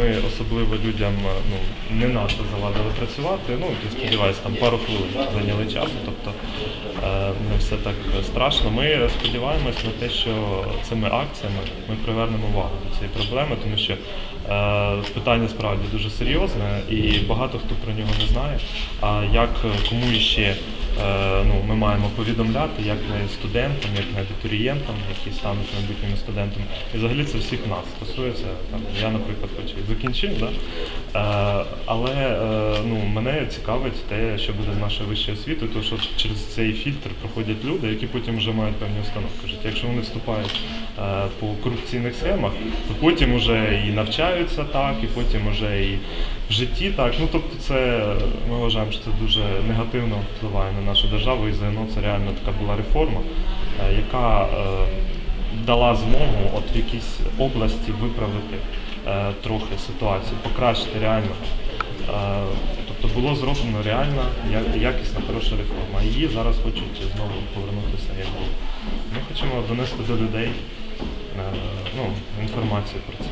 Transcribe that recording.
Ми особливо людям е, ну, не надто завадили працювати. Ну, я сподіваюся, там пару хвилин зайняли часу, тобто е, не все так страшно. Ми сподіваємось на те, що цими акціями ми привернемо увагу до цієї проблеми, тому що е, питання справді дуже серйозне і багато хто про нього не знає. А як кому іще ну, ми маємо повідомляти, як не студентам, як не абітурієнтам, які стануть майбутніми студентами. І взагалі це всіх нас стосується. Там, я, наприклад, хоч і закінчив, да? Е, але е, ну, мене цікавить те, що буде з нашою вищою освітою, тому що через цей фільтр проходять люди, які потім вже мають певні установки. в житті. Якщо вони вступають е, по корупційних схемах, то потім вже і навчаються так, і потім вже і в житті так. Ну тобто, це ми вважаємо, що це дуже негативно впливає на нашу державу, і ЗНО це реально така була реформа, яка дала змогу от в якійсь області виправити трохи ситуацію, покращити реально. Е, тобто було зроблено реальна, якісна, хороша реформа. Її зараз хочуть знову повернутися як було. Ми хочемо донести до людей е, ну, інформацію про це.